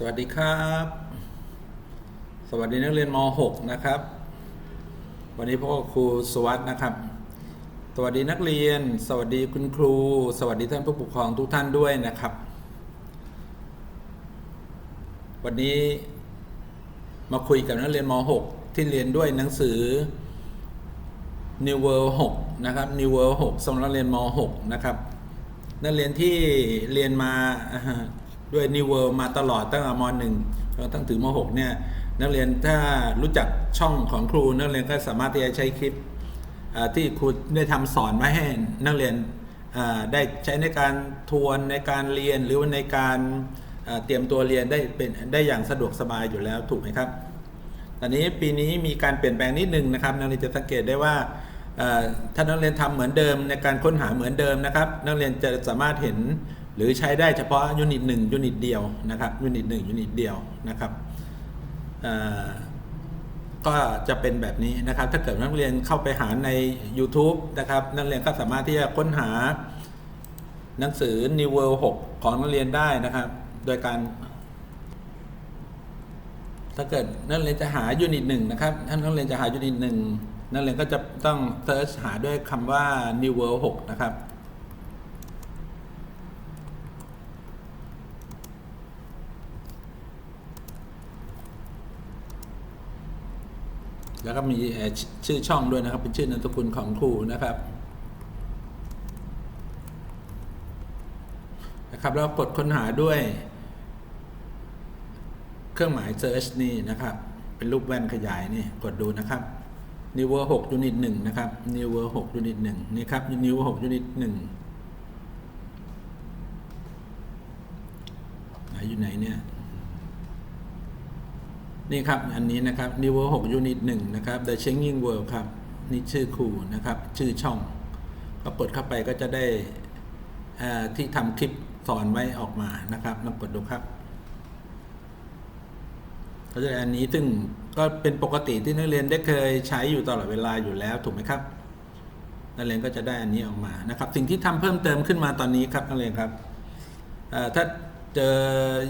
สวัสดีครับ สวัสดีนักเรียนม .6 นะครับ วันนี้พ่อครูสวัสดนะครับ สวัสดีนักเรียน สวัสดีคุณครู สวัสดีท่านผู้ปกครองทุกท่านด้วยนะครับ วันนี้มาคุยกับนักเรียนม .6 ที่เรียนด้วยหนังสือ New World 6 นะครับ New World 6สำหรับนักเรียนม .6 นะครับ นักเรียนที่เรียนมา ด้วย New World มาตลอดตั้งแต่ม .1 จนตั้งถึงม .6 เนี่ยนักเรียนถ้ารู้จักช่องของครูนักเรียนก็สามารถที่จะใช้คลิปที่ครูได้ทำสอนไว้ให้นักเรียนได้ใช้ในการทวนในการเรียนหรือว่าในการเตรียมตัวเรียนได้เป็นได้อย่างสะดวกสบายอยู่แล้วถูกไหมครับ ตอนนี้ปีนี้มีการเปลี่ยนแปลงนิดนึงนะครับนักเรียนจะสังเกตได้ว่าถ้านักเรียนทำเหมือนเดิมในการค้นหาเหมือนเดิมนะครับ นักเรียนจะสามารถเห็น หรือใช้ได้เฉพาะยูนิตหนึ่งยูนิตเดียวนะครับยูนิตหนึ่งยูนิตเดียวนะครับก็จะเป็นแบบนี้นะครับ ถ้าเกิดนักเรียนเข้าไปหาใน YouTube นะครับ นักเรียนก็สามารถที่จะค้นหาหนังสือ New World 6 ของนักเรียนได้นะครับ โดยการ ถ้าเกิดนักเรียนจะหายูนิตหนึ่งนะครับถ้านักเรียนจะหายูนิตหนึ่งนักเรียนก็จะต้องเซิร์ชหาด้วยคำว่า New World 6 นะครับ แล้วก็มีชชื่อช่องด้วยนะครับ เป็นชื่อนามสกุลของครูนะครับนะครับแล้วกดค้นหาด้วย เครื่องหมาย search นี่นะครับ เป็นรูปแว่นขยายนี่กดดูนะครับ New World 6 Unit 1นะครับ New World 6 Unit 1นี่ครับ New World 6 Unit 1ไหนอยู่ไหนเนี่ย นี่ครับ อันนี้นะครับ New World 6 Unit 1 นะครับ The Changing World ครับ นี่ชื่อครูนะครับ ชื่อช่องก็กดเข้าไปก็จะได้ที่ทำคลิปสอนไว้ออกมานะครับลองกดดูครับก็จะอันนี้ซึ่งก็เป็นปกติที่นักเรียนได้เคยใช้อยู่ตลอดเวลาอยู่แล้วถูกไหมครับ นักเรียนก็จะได้อันนี้ออกมานะครับ สิ่งที่ทำเพิ่มเติมขึ้นมาตอนนี้ครับนักเรียนครับเอ่อถ้า เจอ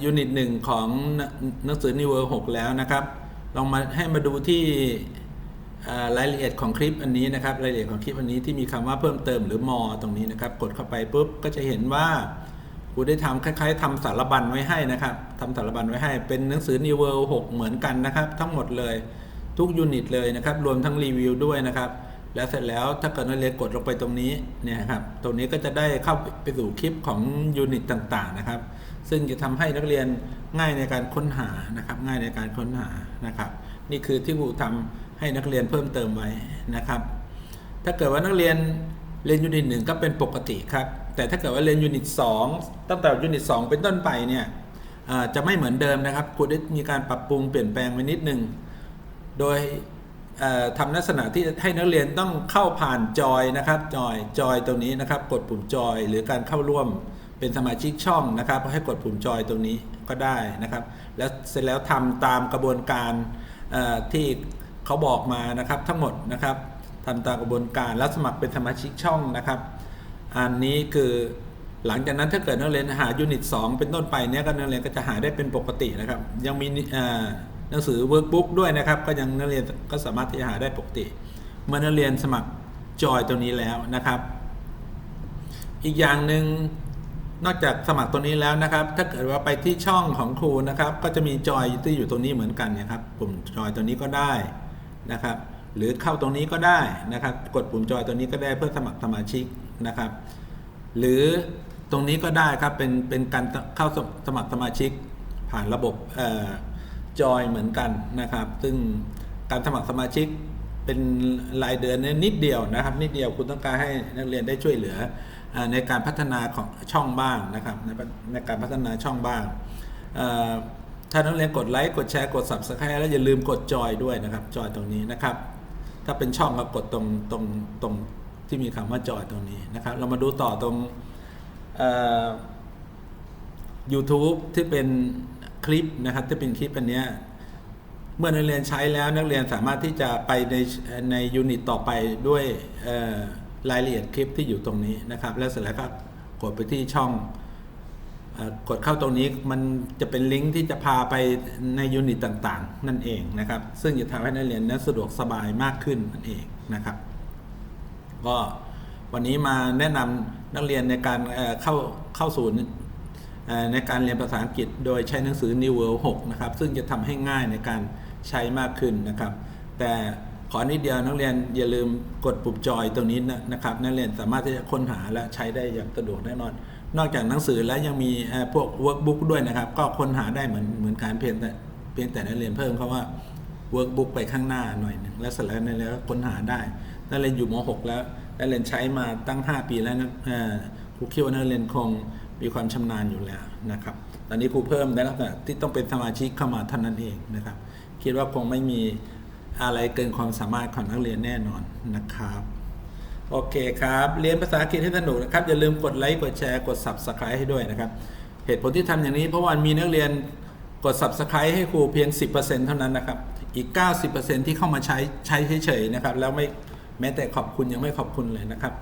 ยูนิตหนึ่งของหนังสือ New World 6แล้วนะครับ ลองมาให้มาดูที่รายละเอียดของคลิปอันนี้นะครับ รายละเอียดของคลิปอันนี้ที่มีคำว่าเพิ่มเติมหรือมอตรงนี้นะครับ กดเข้าไปปุ๊บก็จะเห็นว่าครูได้ทำคล้ายๆทำสารบัญไว้ให้นะครับทำสารบัญไว้ให้ เป็นหนังสือ New World 6 เหมือนกันนะครับ ทั้งหมดเลยทุกยูนิตเลยนะครับ รวมทั้งรีวิวด้วยนะครับ แล้วเสร็จแล้วถ้าเกิดนักเรียนกดลงไปตรงนี้เนี่ยครับ ตรงนี้ก็จะได้เข้าไปสู่คลิปของยูนิตต่างๆนะครับ ซึ่งจะทำให้นักเรียนง่ายในการค้นหานะครับ ง่ายในการค้นหานะครับ นี่คือที่ครูทำให้นักเรียนเพิ่มเติมไว้นะครับ ถ้าเกิดว่านักเรียนเรียนยูนิตหนึ่งก็เป็นปกติครับ แต่ถ้าเกิดว่าเรียนยูนิตสองตั้งแต่ยูนิตสองเป็นต้นไปเนี่ยจะไม่เหมือนเดิมนะครับครูได้มีการปรับปรุงเปลี่ยนแปลงไปนิดนึง โดยทำลักษณะที่ให้นักเรียนต้องเข้าผ่านจอยนะครับ จอย จอยตรงนี้นะครับ กดปุ่มจอยหรือการเข้าร่วม เป็นสมาชิกช่องนะครับให้กดปุ่มจอยตรงนี้ก็ได้นะครับ แล้วเสร็จแล้วทำตามกระบวนการที่เขาบอกมานะครับทั้งหมดนะครับทำตามกระบวนการแล้วสมัครเป็นสมาชิกช่องนะครับ อันนี้คือหลังจากนั้นถ้าเกิดนักเรียนหายูนิต2เป็นต้นไปเนี่ยก็นักเรียนก็จะหาได้เป็นปกตินะครับ ยังมีหนังสือเวิร์กบุ๊กด้วยนะครับ ก็ยังนักเรียนก็สามารถที่จะหาได้ปกติ เมื่อนักเรียนสมัครจอยตรงนี้แล้วนะครับ อีกอย่างหนึ่ง นอกจากสมัครตัวนี้แล้วนะครับ ถ้าเกิดว่าไปที่ช่องของครูนะครับ ก็จะมีจอยที่อยู่ตรงนี้เหมือนกันนะครับ ปุ่มจอยตัวนี้ก็ได้นะครับ หรือเข้าตรงนี้ก็ได้นะครับ กดปุ่มจอยตัวนี้ก็ได้เพื่อสมัครสมาชิกนะครับ หรือตรงนี้ก็ได้ครับเป็นเป็นการเข้าสมัครสมาชิกผ่านระบบออจอยเหมือนกันนะครับ ซึ่งการสมัครสมาชิกเป็นรายเดือนนิดเดียวนะครับ นิดเดียวคุณต้องการให้นักเรียนได้ช่วยเหลือ ในการพัฒนาของช่องบ้างนะครับในในการพัฒนาช่องบ้าง ถ้านักเรียนกดไลค์กดแชร์กด subscribe แล้วอย่าลืมกดจอยด้วยนะครับ จอยตรงนี้นะครับ ถ้าเป็นช่องก็กดตรงตรงตรงที่มีคำว่าจอยตรงนี้นะครับ เรามาดูต่อตรงเอ่อ YouTube ที่เป็นคลิปนะครับที่เป็นคลิปอันเนี้ยเมื่อนักเรียนใช้แล้วนักเรียนสามารถที่จะไปในในยูนิตต่อไปด้วยเรายละเอียดคลิปที่อยู่ตรงนี้นะครับ แล้วเสร็จแล้วก็กดไปที่ช่องอกดเข้าตรงนี้มันจะเป็นลิงก์ที่จะพาไปในยูนิตต่างๆ นั่นเองนะครับ ซึ่งจะทำให้นักเรียนนั้นสะดวกสบายมากขึ้นนั่นเองนะครับ ก็วันนี้มาแนะนำนักเรียนในการเข้าเข้าสู่เอ่อในการเรียนภาษาอังกฤษโดยใช้หนังสือ New World 6 นะครับ ซึ่งจะทำให้ง่ายในการใช้มากขึ้นนะครับ แต่ ขอนิดเดียวนักเรียนอย่าลืมกดปุ่มจอยตรงนี้นะนะครับ นักเรียนสามารถที่จะค้นหาและใช้ได้อย่างสะดวกแน่นอน นอกจากหนังสือแล้วยังมีเอ่อพวก workbook ด้วยนะครับ ก็ค้นหาได้เหมือนเหมือนการเพียงแต่เพียงแต่นักเรียนเพิ่มคำว่า workbook ไปข้างหน้าหน่อยนึงแล้วเสร็จแล้วในแล้วก็ค้นหาได้นักเรียนอยู่ม .6 แล้วนักเรียนใช้มาตั้ง 5 ปีแล้วนะครูคิดว่านักเรียนคงมีความชำนาญอยู่แล้วนะครับ ตอนนี้ครูเพิ่มในลักษณะที่ต้องเป็นสมาชิกเข้ามาเท่านั้นเองนะครับ คิดว่าคงไม่มี อะไรเกินความสามารถของนักเรียนแน่นอนนะครับ โอเคครับ เรียนภาษาอังกฤษให้สนุกนะครับ อย่าลืมกดไลค์กดแชร์กด Subscribe ให้ด้วยนะครับ เหตุผลที่ทำอย่างนี้เพราะว่ามีนักเรียนกด Subscribe ให้ครูเพียง 10%เท่านั้นนะครับ อีก 90%ที่เข้ามาใช้ใช้เฉยๆนะครับ แล้วไม่แม้แต่ขอบคุณยังไม่ขอบคุณเลยนะครับ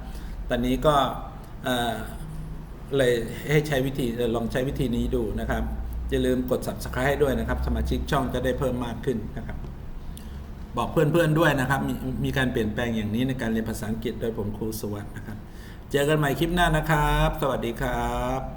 ตอนนี้ก็เอ่อเลยให้ใช้วิธีลองใช้วิธีนี้ดูนะครับ อย่าลืมกด Subscribe ให้ด้วยนะครับ สมาชิกช่องจะได้เพิ่มมากขึ้นนะครับ บอกเพื่อนๆด้วยนะครับมมีการเปลี่ยนแปลงอย่างนี้ในการเรียนภาษาอังกฤษโดยผมครูสวัสด์นะครับ เจอกันใหม่คลิปหน้านะครับ สวัสดีครับ